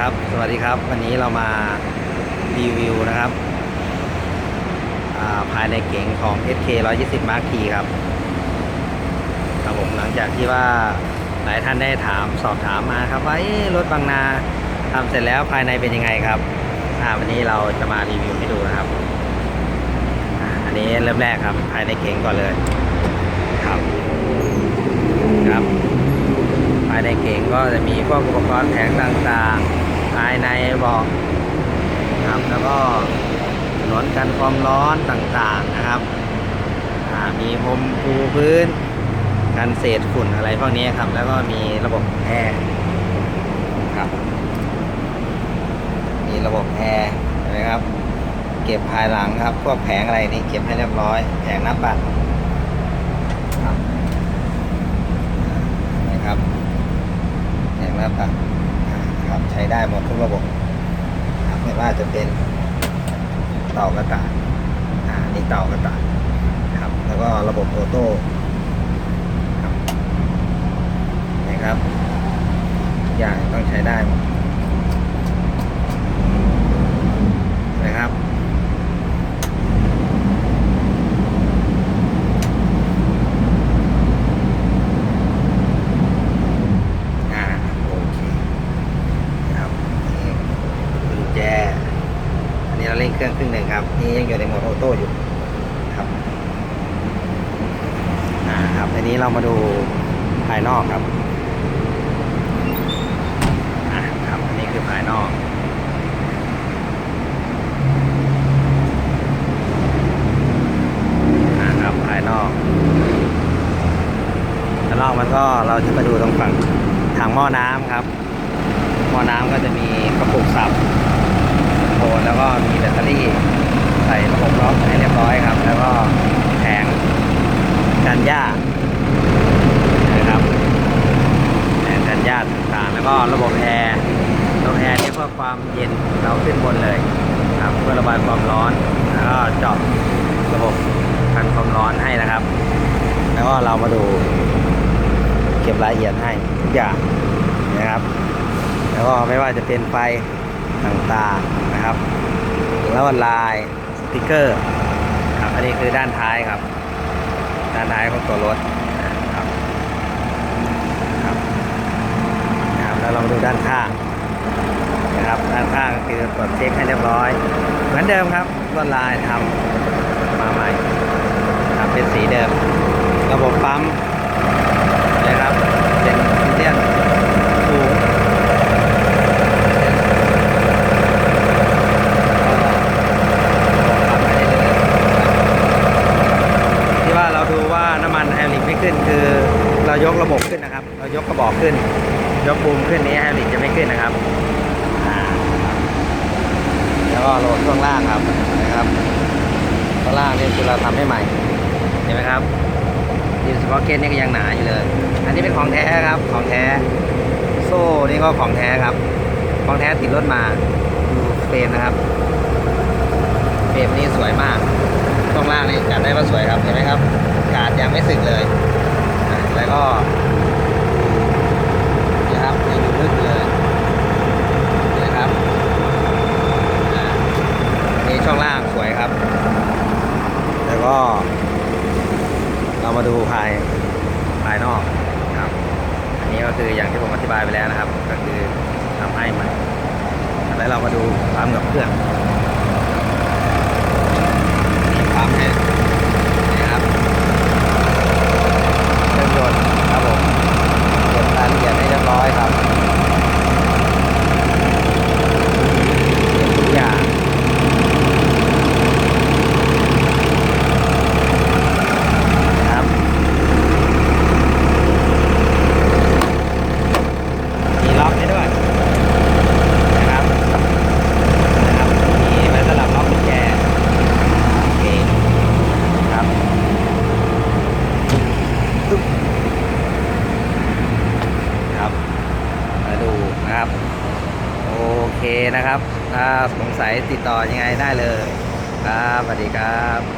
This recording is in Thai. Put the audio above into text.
ครับ สวัสดีครับ วันนี้เรามารีวิวนะครับาภายในเก๋งของ SK 120 Mark T ครับครับผมหลังจากที่ว่าหลายท่านได้ถามสอบถามมาครับว่ารถบางนาทำเสร็จแล้วภายในเป็นยังไงครับวันนี้เราจะมารีวิวให้ดูนะครับอันนี้เริ่มแรกครับ ภายในเก๋งก่อนเลยครับครับภายในเก๋งก็จะมีพวกอุปกรณ์แผงต่างๆายในบอกครับแล้วก็ถนนกันความร้อนต่างๆนะครับมีพรมปูพื้น กันเศษฝุ่นอะไรพวกนี้ครับ แล้วก็มีระบบแอร์ครับ มีระบบแอร์เห็นไหมครับ เก็บภายหลังครับ พวกแผงอะไรนี่เก็บให้เรียบร้อย แผงน้าปัดครับนะครับแผงน้าปัด ครับใช้ได้หมดทุกระบบไม่ว่าจะเป็นเต่ากระต่ายอ่านี่เต่ากระต่ายครับ แล้วก็ระบบออโต้ครับนะครับทุกอย่างต้องใช้ได้หมดนะครับ อ่าโอเคนะครับนี่กุญแจอันนี้ เครื่องครึ่งหนึ่งครับ นี่ยังอยู่ในโหมดออโต้อยู่ครับอ่าครับอันนี้เรามาดูภายนอกครับอ่าครับอันนี้คือภายนอกอ่าครับภายนอกด้านนอกมันก็เราจะมาดูตรงฝั่งถังหม้อน้ำครับ หม้อน้ำก็จะมีกระปุกสับ โคนแล้วก็มีแบตเตอรี่ใส่ระบบล็อกให้เรียบร้อยครับ แล้วก็แผงกันหญ้านะครับแผงกันหญ้าต่างๆ แล้วก็ระบบแอร์ระบบแอร์นี่เพื่อความเย็นเราขึ้นบนเลยครับเพื่อระบายความร้อนแล้วก็เจาะระบบกันความร้อนให้นะครับ แล้วก็เรามาดูเก็บรายละเอียดให้ทุกอย่างนะครับ แล้วก็ไม่ว่าจะเป็นไฟ ต่างๆนะครับแล้วก็ลายสติกเกอร์ครับอันนี้คือด้านท้ายครับ ด้านท้ายของตัวรถครับครับนะครับแล้วเรามาดูด้านข้างนะครับด้านข้างคือตรวจเช็คให้เรียบร้อย เหมือนเดิมครับลวดลายทำมาใหม่ครับเป็นสีเดิม ระบบปั๊ม นะครับเป็นเลียนสูงที่ว่าเราดูว่าน้ำมันไฮดรอลิกไม่ขึ้นคือเรา ยกระบบขึ้นนะครับ เรายกกระบอกขึ้น ยกบูมขึ้นนี้ฮดรอลิกจะไม่ขึ้นนะครับ แล้วก็โหลดช่วงล่างครับนะครับช่วงล่างนี่คือเราทำให้ใหม่ เห็นไหมครับดินสปอร์เกตนี่ก็ยังหนาอยู่เลย อันนี้เป็นของแท้ครับ ของแท้ โซ่นี่ก็ของแท้ครับ ของแท้ติดรถมาดูเฟรมนะครับ เฟรมนี่สวยมากตรงล่างนี่จัดได้ว่าสวยครับ เห็นไหมครับ กาดยังไม่สึกเลยอะแล้วก็นี่ครับยังอยู่ลึกเลยนี่นะครับอะนี่ช่องล่างสวยครับ แล้วก็ เรา มาดูภายภายนอกครับอันนี้ก็คืออย่างที่ผมอธิบายไปแล้วนะครับ ก็คือทำให้ใหม่แล้วเรามาดูความกับเครื่องมีปั๊มให้นี่ครับเครื่องยนต์ครับผมเก็บรายละเอียดให้เรียบร้อยครับเก็บทุกอย่างครับ มีล็อกให้ด้วยนะครับนะครับ มีไว้สำหรับล็อกกุญแจโอเคครับปึ๊บครับมาดู นะครับ โอเคนะครับถ้าสงสัยติดต่อยังไงได้เลย ครับสวัสดีครับ